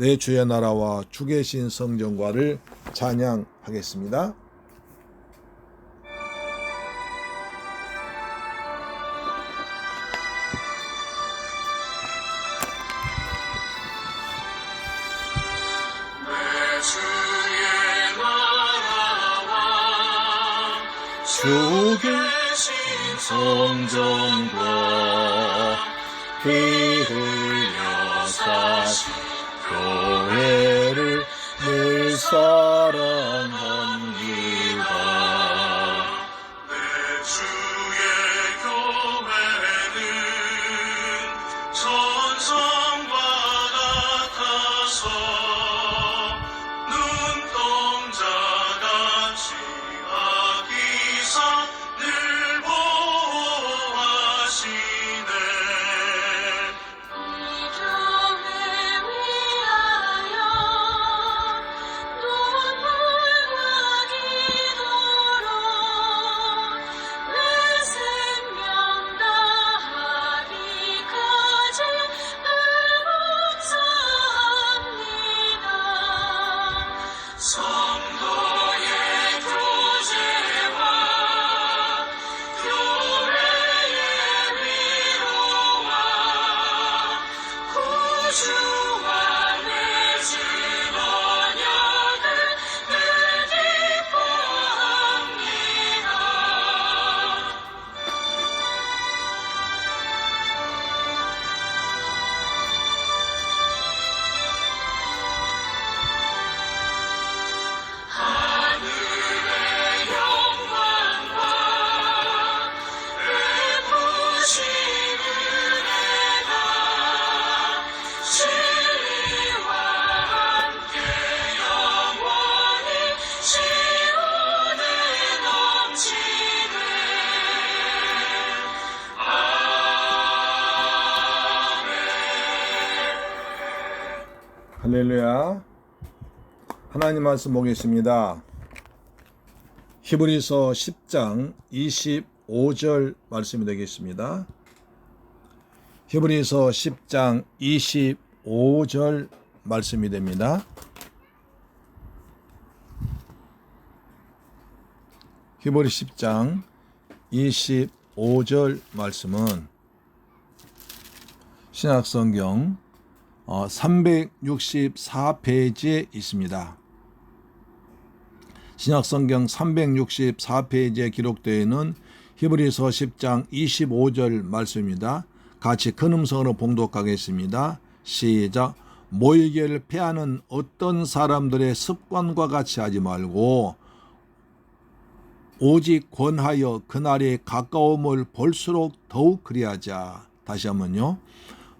내 주의 나라와 주 계신 성전과를 찬양하겠습니다. 주 계신 성전과 피 흘려 사신 교회를 늘 사랑 할렐루야. 하나님 말씀 보겠습니다. 히브리서 10장 25절 말씀이 되겠습니다. 히브리서 10장 25절 말씀이 됩니다. 히브리 10장 25절 말씀은 신약성경 364페이지에 있습니다. 신약성경 364페이지에 기록되어 있는 히브리서 10장 25절 말씀입니다. 같이 큰 음성으로 봉독하겠습니다. 시작. 모이게를 패하는 어떤 사람들의 습관과 같이 하지 말고 오직 권하여 그날의 가까움을 볼수록 더욱 그리하자. 다시 한번요.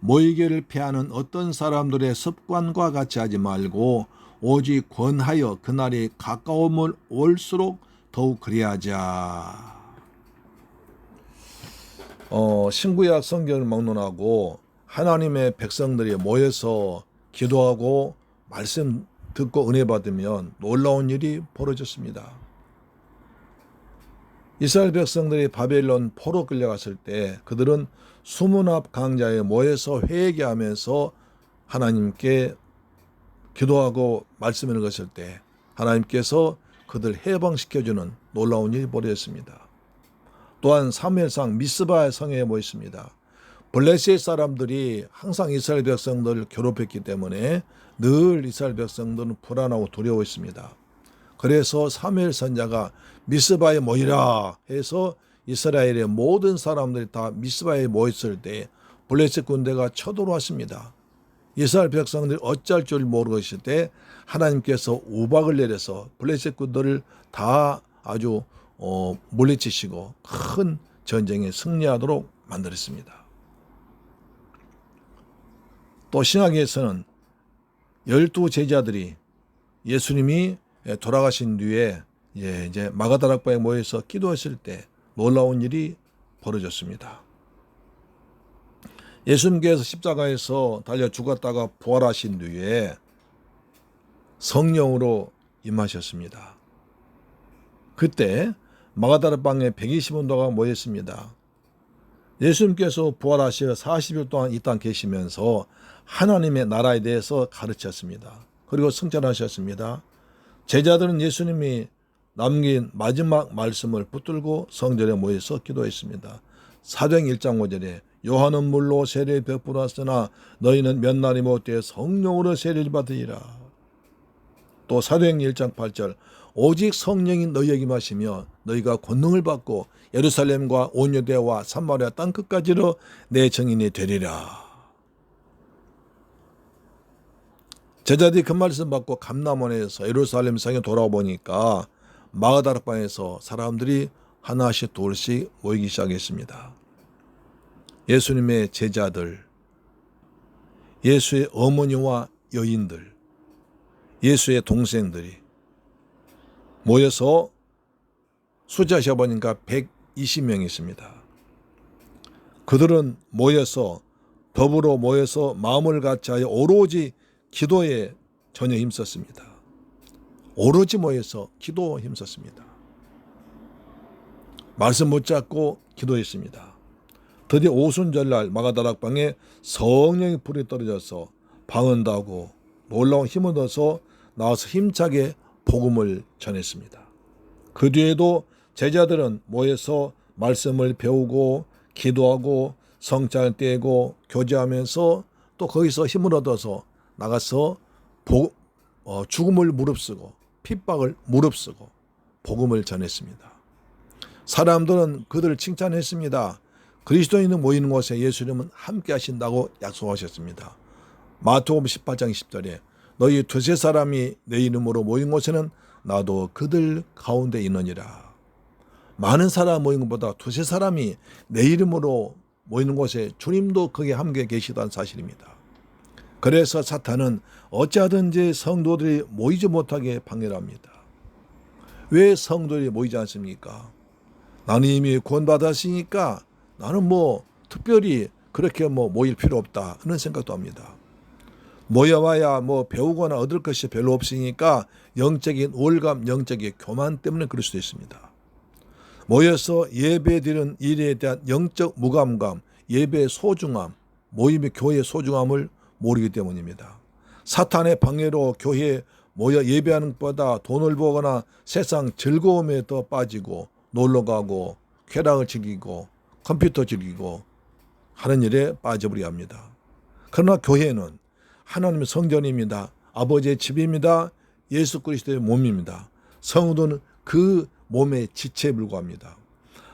모이게를 피하는 어떤 사람들의 습관과 같이 하지 말고 오직 권하여 그날의 가까움을 올수록 더욱 그리하자. 어, 신구약 성경을 막론하고 하나님의 백성들이 모여서 기도하고 말씀 듣고 은혜 받으면 놀라운 일이 벌어졌습니다. 이스라엘 백성들이 바벨론 포로 끌려갔을 때 그들은 수문앞 강자에 모여서 회개하면서 하나님께 기도하고 말씀을 읽었을 때 하나님께서 그들 해방시켜주는 놀라운 일이 벌어졌습니다. 또한 사무엘상 미스바 성에 모였습니다. 블레셋 사람들이 항상 이스라엘 백성들을 괴롭혔기 때문에 늘 이스라엘 백성들은 불안하고 두려워했습니다. 그래서 사무엘 선자가 미스바에 모이라 해서 이스라엘의 모든 사람들이 다 미스바에 모였을 때 블레셋 군대가 쳐들어왔습니다. 이스라엘 백성들이 어쩔 줄 모르고 있을 때 하나님께서 우박을 내려서 블레셋 군대를 다 아주 어, 물리치시고 큰 전쟁에 승리하도록 만들었습니다. 또 신학에서는 열두 제자들이 예수님이 돌아가신 뒤에 예, 이제 마가다락바에 모여서 기도했을 때 놀라운 일이 벌어졌습니다. 예수님께서 십자가에서 달려 죽었다가 부활하신 뒤에 성령으로 임하셨습니다. 그때 마가다락방에 120원도가 모였습니다. 예수님께서 부활하시어 40일 동안 이 땅 계시면서 하나님의 나라에 대해서 가르쳤습니다. 그리고 승천하셨습니다. 제자들은 예수님이 남긴 마지막 말씀을 붙들고 성전에 모여서 기도했습니다. 사도행 1장 5절에 요한은 물로 세례를 베풀었으나 너희는 몇 날이 못되어 성령으로 세례를 받으리라. 또 사도행 1장 8절 오직 성령이 너희에게 마시며 너희가 권능을 받고 예루살렘과 온 유대와 삼마리아 땅 끝까지로 내 증인이 되리라. 제자들이 그 말씀 받고 감남원에서 예루살렘 성에 돌아보니까 마가다락방에서 사람들이 하나씩 둘씩 모이기 시작했습니다. 예수님의 제자들, 예수의 어머니와 여인들, 예수의 동생들이 모여서 숫자 세어보니까 120명이 있습니다. 그들은 모여서 더불어 모여서 마음을 같이 하여 오로지 기도에 전혀 힘썼습니다. 오로지 모여서 기도 힘썼습니다. 말씀 붙잡고 기도했습니다. 드디어 오순절날 마가다락방에 성령의 불이 떨어져서 방언 다고 놀라운 힘을 얻어서 나와서 힘차게 복음을 전했습니다. 그 뒤에도 제자들은 모여서 말씀을 배우고 기도하고 성찬을 떼고 교제하면서 또 거기서 힘을 얻어서 나가서 복, 어, 죽음을 무릅쓰고 핍박을 무릅쓰고 복음을 전했습니다. 사람들은 그들을 칭찬했습니다. 그리스도인이 모이는 곳에 예수님은 함께 하신다고 약속하셨습니다. 마태복음 18장 10절에 너희 두세 사람이 내 이름으로 모인 곳에는 나도 그들 가운데 있느니라. 많은 사람 모인 것보다 두세 사람이 내 이름으로 모이는 곳에 주님도 거기에 함께 계시다는 사실입니다. 그래서 사탄은 어찌하든지 성도들이 모이지 못하게 방해를 합니다. 왜 성도들이 모이지 않습니까? 나는 이미 구원받았으니까 나는 뭐 특별히 그렇게 뭐 모일 필요 없다 하는 생각도 합니다. 모여와야 뭐 배우거나 얻을 것이 별로 없으니까 영적인 우월감, 영적인 교만 때문에 그럴 수도 있습니다. 모여서 예배 드리는 일에 대한 영적 무감감, 예배의 소중함, 모임의 교회의 소중함을 모르기 때문입니다. 사탄의 방해로 교회에 모여 예배하는 것보다 돈을 보거나 세상 즐거움에 더 빠지고 놀러 가고 쾌락을 즐기고 컴퓨터 즐기고 하는 일에 빠져버려 합니다. 그러나 교회는 하나님의 성전입니다. 아버지의 집입니다. 예수 그리스도의 몸입니다. 성도는 그 몸의 지체에 불과합니다.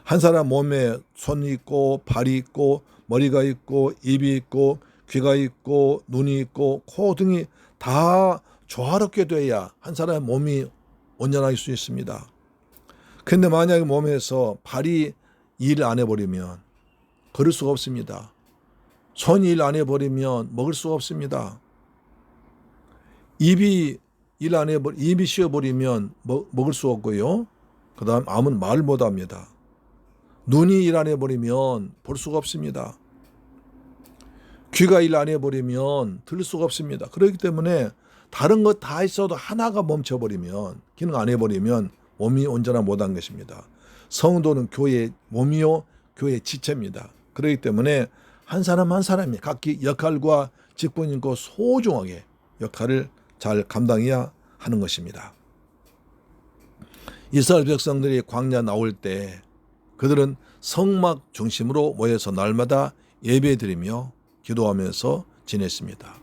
한 사람 몸에 손이 있고 발이 있고 머리가 있고 입이 있고 귀가 있고 눈이 있고 코 등이 다 조화롭게 돼야 한 사람의 몸이 온전할 수 있습니다. 근데 만약에 몸에서 발이 일 안 해버리면 걸을 수가 없습니다. 손이 일 안 해버리면 먹을 수가 없습니다. 입이 일 안 해버 입이 쉬어버리면 먹, 먹을 수 없고요. 그 다음 암은 말 못합니다. 눈이 일 안 해버리면 볼 수가 없습니다. 귀가 일 안 해버리면 들을 수가 없습니다. 그렇기 때문에 다른 것 다 있어도 하나가 멈춰버리면 기능 안 해버리면 몸이 온전하 못한 것입니다. 성도는 교회 몸이요 교회 지체입니다. 그렇기 때문에 한 사람 한 사람이 각기 역할과 직분이 있고 소중하게 역할을 잘 감당해야 하는 것입니다. 이스라엘 백성들이 광야 나올 때 그들은 성막 중심으로 모여서 날마다 예배드리며 기도하면서 지냈습니다.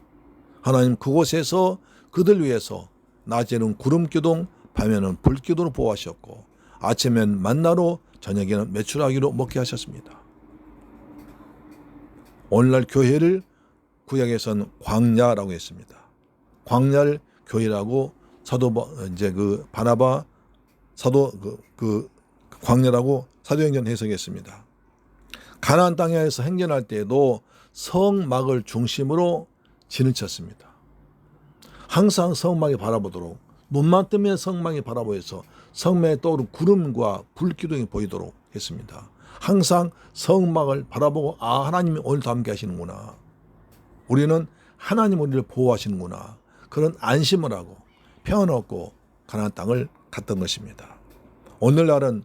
하나님 그곳에서 그들 위해서 낮에는 구름 기둥, 밤에는 불기도로 보호하셨고 아침엔 만나로 저녁에는 매출하기로 먹게 하셨습니다. 오늘날 교회를 구약에서는 광야라고 했습니다. 광야를 교회라고 사도 바- 이제 그 바나바 사도 그, 그 광야라고 사도행전 해석했습니다. 가나안 땅에서 행전할 때에도 성막을 중심으로 진을 쳤습니다. 항상 성막에 바라보도록 눈만 뜨면 성막에 바라보여서 성막에 떠오르는 구름과 불기둥이 보이도록 했습니다. 항상 성막을 바라보고 아 하나님이 오늘도 함께 하시는구나. 우리는 하나님 우리를 보호하시는구나. 그런 안심을 하고 평안 얻고 가나안 땅을 갔던 것입니다. 오늘날은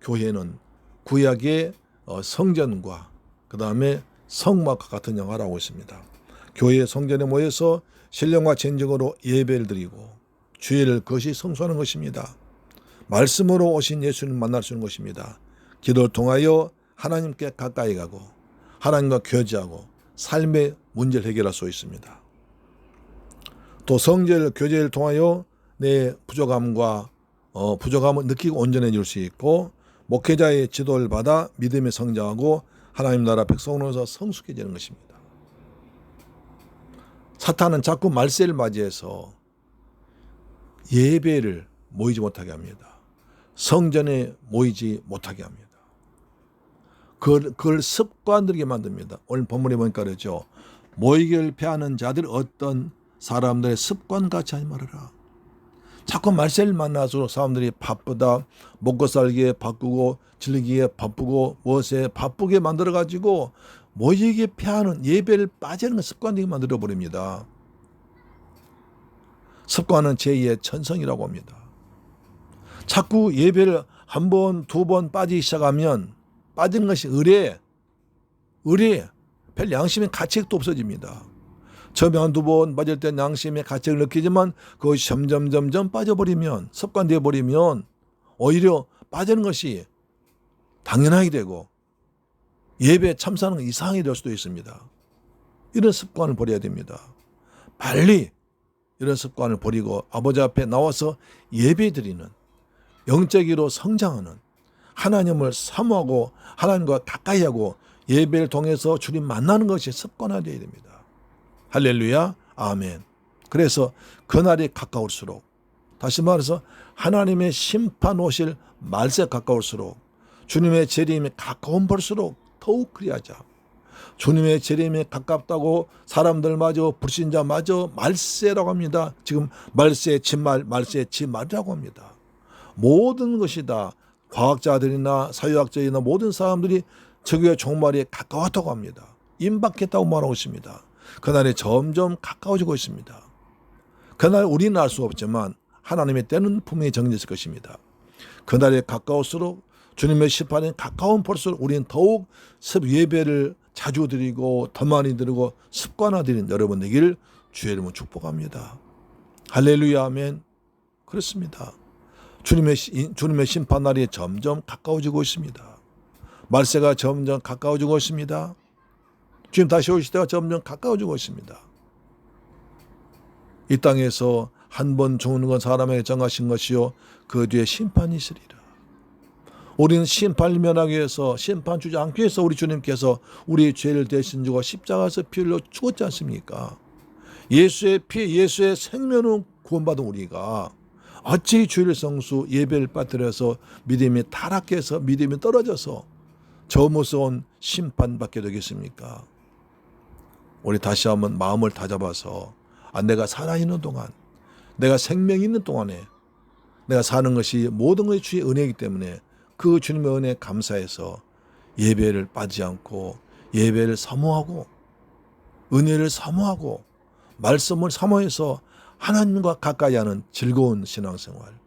교회는 구약의 어, 성전과 그 다음에 성막과 같은 영화를 하고 있습니다. 교회 성전에 모여서 신령과 진정으로 예배를 드리고 주의를 그것이 성수하는 것입니다. 말씀으로 오신 예수님 만날 수 있는 것입니다. 기도를 통하여 하나님께 가까이 가고 하나님과 교제하고 삶의 문제를 해결할 수 있습니다. 또 성제를 교제를 통하여 내 부족함과 어, 부족함을 느끼고 온전해질 수 있고 목회자의 지도를 받아 믿음에 성장하고 하나님 나라 백성으로서 성숙해지는 것입니다. 사탄은 자꾸 말세를 맞이해서 예배를 모이지 못하게 합니다. 성전에 모이지 못하게 합니다. 그걸, 그걸 습관들게 만듭니다. 오늘 본문에 보니까 그러죠. 모이기를 패하는 자들 어떤 사람들의 습관같이 하지 말아라. 자꾸 말세를 만나서 사람들이 바쁘다, 먹고 살기에 바쁘고 즐기기에 바쁘고 무엇에 바쁘게 만들어 가지고 모이기에 패하는 예배를 빠지는 습관되게 만들어 버립니다. 습관은 제2의 천성이라고 합니다. 자꾸 예배를 한 번, 두 번 빠지기 시작하면 빠지는 것이 의뢰, 의뢰, 별 양심의 가책도 없어집니다. 처음에 한 두 번 빠질 때 양심의 가책을 느끼지만 그것이 점점 점점 빠져버리면 습관되어 버리면 오히려 빠지는 것이 당연하게 되고 예배 참사는 이상이 될 수도 있습니다. 이런 습관을 버려야 됩니다. 빨리 이런 습관을 버리고 아버지 앞에 나와서 예배 드리는 영적으로 성장하는 하나님을 사모하고 하나님과 가까이 하고 예배를 통해서 주님 만나는 것이 습관화되어야 됩니다. 할렐루야. 아멘. 그래서 그날이 가까울수록 다시 말해서 하나님의 심판 오실 말세 가까울수록 주님의 재림이 가까운 볼수록 더욱 그리하자. 주님의 재림에 가깝다고 사람들마저 불신자마저 말세라고 합니다. 지금 말세 진말 말세 진말이라고 합니다. 모든 것이 다 과학자들이나 사회학자들이나 모든 사람들이 저기의 종말이 가까웠다고 합니다. 임박했다고 말하고 있습니다. 그날이 점점 가까워지고 있습니다. 그날 우리는 알 수 없지만 하나님의 때는 분명히 정해졌을 것입니다. 그날에 가까울수록 주님의 심판에 가까운 볼수록 우리는 더욱 습 예배를 자주 드리고 더 많이 드리고 습관화드리는 여러분 되기를 주의 이름으로 축복합니다. 할렐루야 아멘. 그렇습니다. 주님의 시- 주님의 심판 날이 점점 가까워지고 있습니다. 말세가 점점 가까워지고 있습니다. 지금 다시 오실 때가 점점 가까워지고 있습니다. 이 땅에서 한 번 죽는 건 사람에게 정하신 것이요 그 뒤에 심판이 있으리라. 우리는 심판을 면하기 위해서 심판 주지 않기 위해서 우리 주님께서 우리의 죄를 대신 주고 십자가에서 피 흘려 죽었지 않습니까? 예수의 피, 예수의 생명을 구원받은 우리가 어찌 주일 성수 예배를 빠뜨려서 믿음이 타락해서 믿음이 떨어져서 저 무서운 심판받게 되겠습니까? 우리 다시 한번 마음을 다잡아서 아, 내가 살아있는 동안 내가 생명이 있는 동안에 내가 사는 것이 모든 것이 주의 은혜이기 때문에 그 주님의 은혜에 감사해서 예배를 빠지지 않고 예배를 사모하고 은혜를 사모하고 말씀을 사모해서 하나님과 가까이 하는 즐거운 신앙생활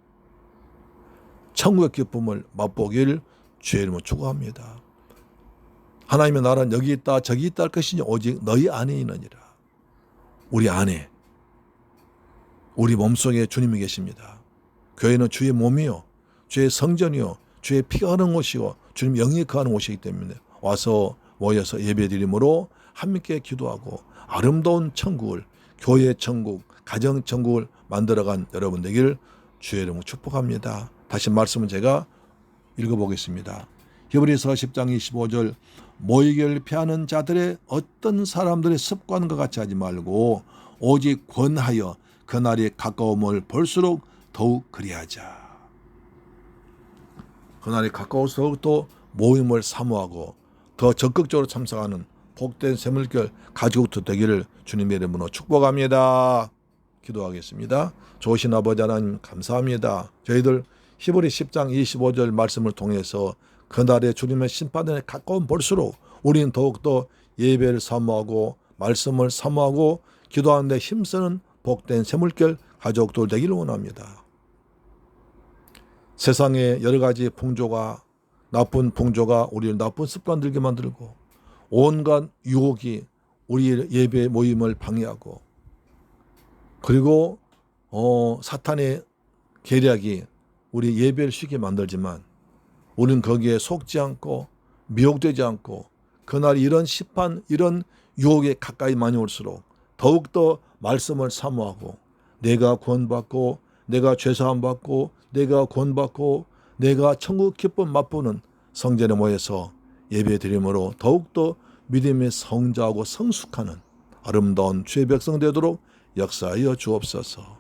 천국의 기쁨을 맛보기를 주의 이름으로 축원합니다. 하나님의 나라는 여기 있다 저기 있다 할 것이니 오직 너희 안에 있느니라. 우리 안에 우리 몸속에 주님이 계십니다. 교회는 주의 몸이요 주의 성전이요 주의 피가 흐르는 곳이요 주님 영이 거하는 곳이기 때문에 와서 모여서 예배드림으로 함께 기도하고 아름다운 천국을 교회 천국 가정 천국을 만들어간 여러분 되기를 주의 이름으로 축복합니다. 다시 말씀은 제가 읽어보겠습니다. 히브리서 10장 25절 모이기를 피하는 자들의 어떤 사람들의 습관과 같이 하지 말고 오직 권하여 그날이 가까움을 볼수록 더욱 그리하자. 그날이 가까울수록 또 모임을 사모하고 더 적극적으로 참석하는 복된 새물결 가족도 되기를 주님의 이름으로 축복합니다. 기도하겠습니다. 좋으신 아버지 하나님 감사합니다. 저희들 히브리 10장 25절 말씀을 통해서 그날의 주님의 심판에 가까운 볼수록 우리는 더욱더 예배를 사모하고 말씀을 사모하고 기도하는데 힘쓰는 복된 새물결 가족들 되기를 원합니다. 세상에 여러 가지 풍조가 나쁜 풍조가 우리를 나쁜 습관 들게 만들고 온갖 유혹이 우리 예배 모임을 방해하고 그리고 어, 사탄의 계략이 우리 예배를 쉽게 만들지만 우리는 거기에 속지 않고 미혹되지 않고 그날 이런 심판 이런 유혹에 가까이 많이 올수록 더욱더 말씀을 사모하고 내가 구원받고 내가 죄사함 받고 내가 구원받고 내가 천국 기쁨 맛보는 성전에 모여서 예배 드림으로 더욱더 믿음의 성자하고 성숙하는 아름다운 주의 백성 되도록 역사하여 주옵소서.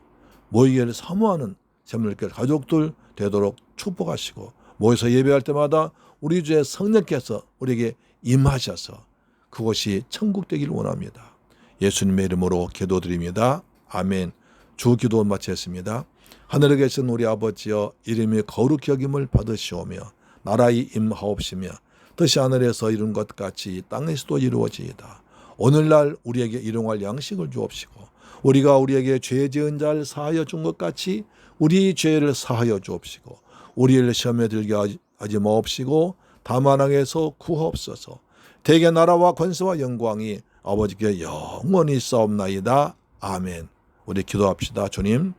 모이기를 사모하는 샘물결 가족들 되도록 축복하시고 모여서 예배할 때마다 우리 주의 성령께서 우리에게 임하셔서 그곳이 천국 되기를 원합니다. 예수님의 이름으로 기도드립니다. 아멘. 주 기도 마쳤습니다. 하늘에 계신 우리 아버지여 이름이 거룩히 여김을 받으시오며 나라의 임하옵시며 뜻이 하늘에서 이룬 것 같이 땅에서도 이루어지이다. 오늘날 우리에게 일용할 양식을 주옵시고 우리가 우리에게 죄 지은 자를 사하여 준 것 같이 우리 죄를 사하여 주옵시고 우리를 시험에 들게 하지 마옵시고 다만 악에서 구하옵소서. 대개 나라와 권세와 영광이 아버지께 영원히 싸움나이다. 아멘. 우리 기도합시다. 주님.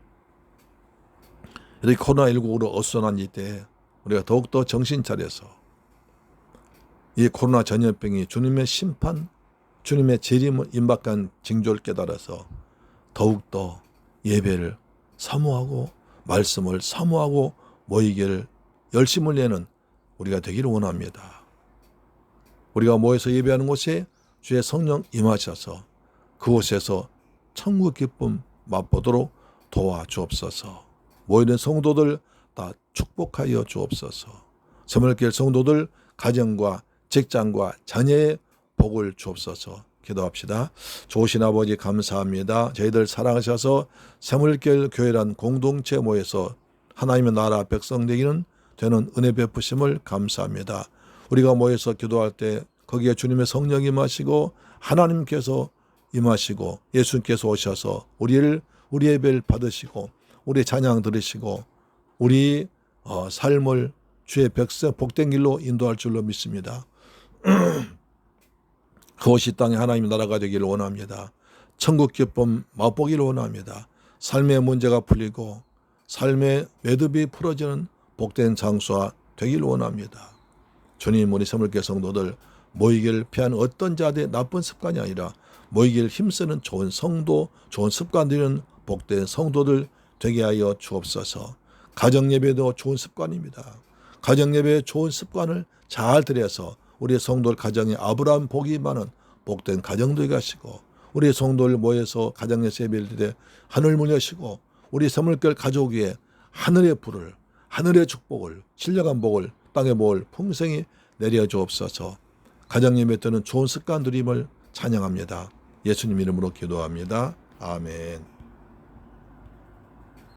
이렇게 코로나19로 어수선한 이때 우리가 더욱더 정신 차려서 이 코로나 전염병이 주님의 심판, 주님의 재림을 임박한 징조를 깨달아서 더욱더 예배를 사모하고 말씀을 사모하고 모이기를 열심을 내는 우리가 되기를 원합니다. 우리가 모여서 예배하는 곳에 주의 성령 임하셔서 그곳에서 천국 기쁨 맛보도록 도와주옵소서. 모이는 성도들 다 축복하여 주옵소서. 세물길 성도들 가정과 직장과 자녀의 복을 주옵소서. 기도합시다. 좋으신 아버지 감사합니다. 저희들 사랑하셔서 세물길 교회란 공동체 모여서 하나님의 나라 백성 되기는 되는 은혜 베푸심을 감사합니다. 우리가 모여서 기도할 때 거기에 주님의 성령이 임하시고 하나님께서 임하시고 예수님께서 오셔서 우리를 우리 예배를 받으시고 우리 찬양 들으시고 우리 어, 삶을 주의 백성 복된 길로 인도할 줄로 믿습니다. 그것이 땅에 하나님 나라가 되기를 원합니다. 천국 기쁨 맛보기를 원합니다. 삶의 문제가 풀리고 삶의 매듭이 풀어지는 복된 장수가 되기를 원합니다. 주님 우리 세물계 성도들 모이기를 피하는 어떤 자들의 나쁜 습관이 아니라 모이기를 힘쓰는 좋은 성도, 좋은 습관 들이는 복된 성도들 되게 하여 주옵소서. 가정 예배도 좋은 습관입니다. 가정 예배의 좋은 습관을 잘 들여서 우리 성도들 가정에 아브라함 복이 많은 복된 가정들 가시고 우리 성도들 모여서 가정 예배를 드려 하늘 문 여시고 우리 세물결 가족 위에 하늘의 불을 하늘의 축복을 신령한 복을 땅의 복을 풍성히 내려 주옵소서. 가정 예배 때는 좋은 습관 들임을 찬양합니다. 예수님 이름으로 기도합니다. 아멘.